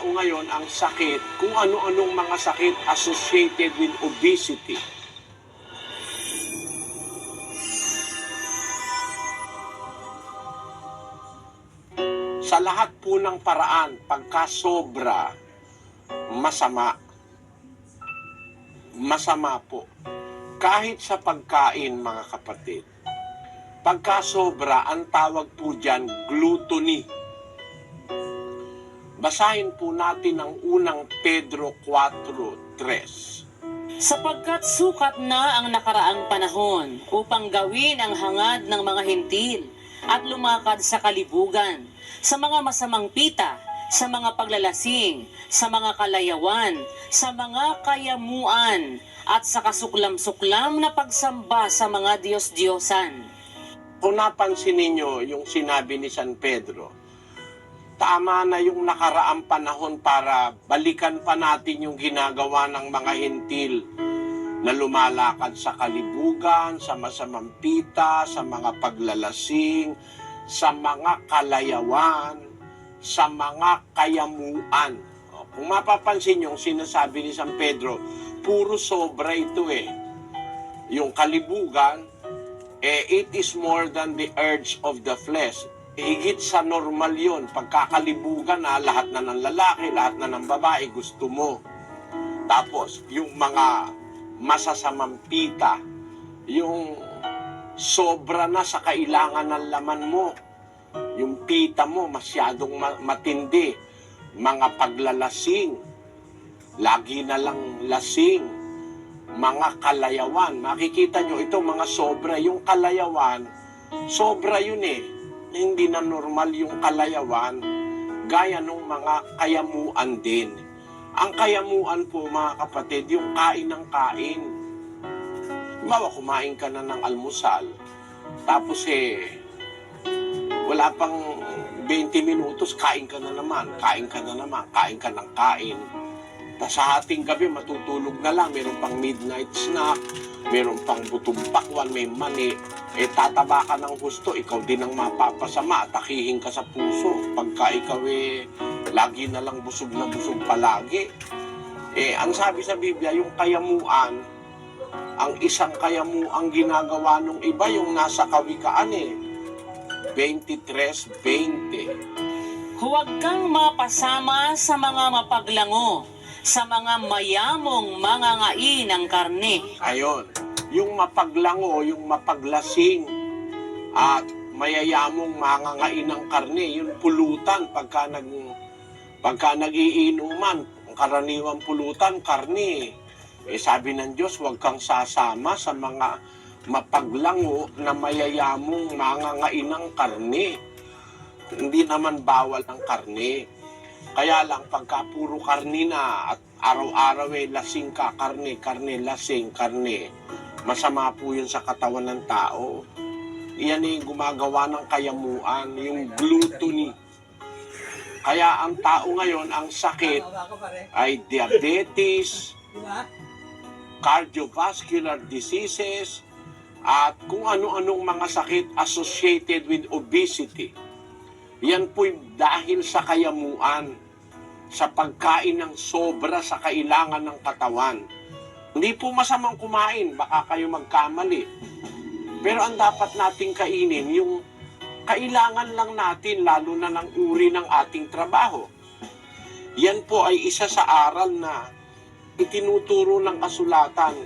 tao ngayon ang sakit, kung ano-anong mga sakit associated with obesity. Sa lahat po ng paraan, pagka sobra, masama. Masama po. Kahit sa pagkain, mga kapatid. Pagka sobra, ang tawag po dyan, gluttony. Basahin po natin ang unang Pedro 4.3. Sapagkat sukat na ang nakaraang panahon upang gawin ang hangad ng mga hintil at lumakad sa kalibugan, sa mga masamang pita, sa mga paglalasing, sa mga kalayawan, sa mga kayamuan, at sa kasuklam-suklam na pagsamba sa mga Diyos-Diyosan. Kung napansin ninyo yung sinabi ni San Pedro, tama na yung nakaraang panahon para balikan pa natin yung ginagawa ng mga hintil na lumalakad sa kalibugan, sa masamang pita, sa mga paglalasing, sa mga kalayawan, sa mga kayamuan. O, Kung mapapansin yung sinasabi ni San Pedro, puro sobra ito eh. Yung kalibugan, eh, it is more than the urge of the flesh. Higit sa normal yon Pagkakalibugan na lahat na ng lalaki, lahat na ng babae gusto mo. Tapos, yung mga masasamang pita, yung sobra na sa kailangan ng laman mo. Yung pita mo masyadong ma- matindi. Mga paglalasing, lagi na lang lasing, mga kalayawan. Makikita nyo ito mga sobra. Yung kalayawan, sobra yun eh. Hindi na normal yung kalayawan. Gaya nung mga kayamuan din. Ang kayamuan po mga kapatid, yung kain ng kain. Bawa, kumain ka na ng almusal. Tapos eh, wala pang 20 minutos, kain ka na naman, kain ka na naman, kain ka ng kain. Tapos sa ating gabi, matutulog na lang. Meron pang midnight snack, meron pang butong pakwan, may mani. Eh, tataba ka ng gusto, ikaw din ang mapapasama at akihin ka sa puso. Pagka ikaw eh, lagi na lang busog na busog palagi. Eh, ang sabi sa Biblia, yung kayamuan, ang isang kayamuang ginagawa ng iba, yung nasa kawikaan eh. 23-20. Huwag kang mapasama sa mga mapaglango, sa mga mayamong mga ngai ng karne. Ayon, yung mapaglango, yung mapaglasing, at mayayamong mangangain ng karne, yung pulutan pagka nag pagka nagiinuman, ang karaniwang pulutan, karne. Eh sabi ng Diyos, huwag kang sasama sa mga mapaglango na mayayamong mangangain ng karne. Hindi naman bawal ang karne. Kaya lang pagka puro karne na at araw-araw eh lasing ka, karne, karne, lasing, karne, masama po yun sa katawan ng tao. Iyan eh gumagawa ng kayamuan, yung gluttony. Kaya ang tao ngayon, ang sakit ay diabetes, cardiovascular diseases, at kung ano-anong mga sakit associated with obesity. Yan po'y dahil sa kayamuan, sa pagkain ng sobra sa kailangan ng katawan. Hindi po masamang kumain, baka kayo magkamali. Pero ang dapat nating kainin, yung kailangan lang natin, lalo na ng uri ng ating trabaho. Yan po ay isa sa aral na itinuturo ng kasulatan